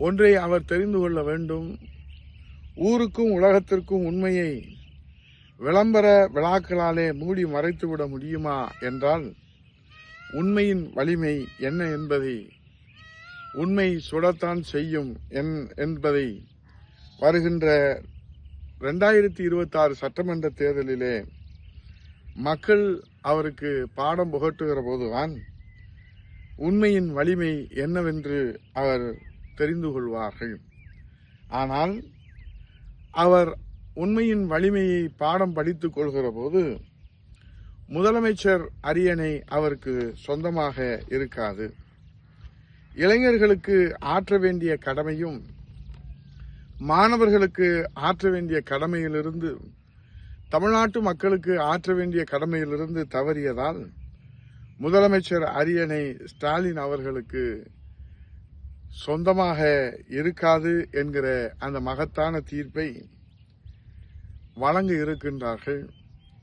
ஒன்றை அவர் தெரிந்து கொள்ள வேண்டும். ஊருக்கும் உலகத்திற்கும் உண்மையை விளம்பர விழாக்களாலே மூடி மறைத்துவிட முடியுமா என்றால் உண்மையின் வலிமை என்ன என்பதை உண்மை சுடத்தான் செய்யும் என்- என்பதை வருகின்ற ரெண்டாயிரத்தி இருபத்தாறு சட்டமன்ற தேர்தலிலே மக்கள் அவருக்கு பாடம் புகட்டுகிற போதுதான் உண்மையின் வலிமை என்னவென்று அவர் தெரிந்து கொள்வார்கள். ஆனால் அவர் உண்மையின் வலிமையை பாடம் படித்துக் கொள்கிற போது முதலமைச்சர் அரியணை அவருக்கு சொந்தமாக இருக்காது. இளைஞர்களுக்கு ஆற்ற வேண்டிய கடமையும் மாணவர்களுக்கு ஆற்ற வேண்டிய கடமையிலிருந்து தமிழ்நாட்டு மக்களுக்கு ஆற்ற வேண்டிய கடமையிலிருந்து தவறியதால் முதலமைச்சர் அரியணை ஸ்டாலின் அவர்களுக்கு சொந்தமாக இருக்காது என்கிற அந்த மகத்தான தீர்ப்பை வழங்க இருக்கின்றார்கள்.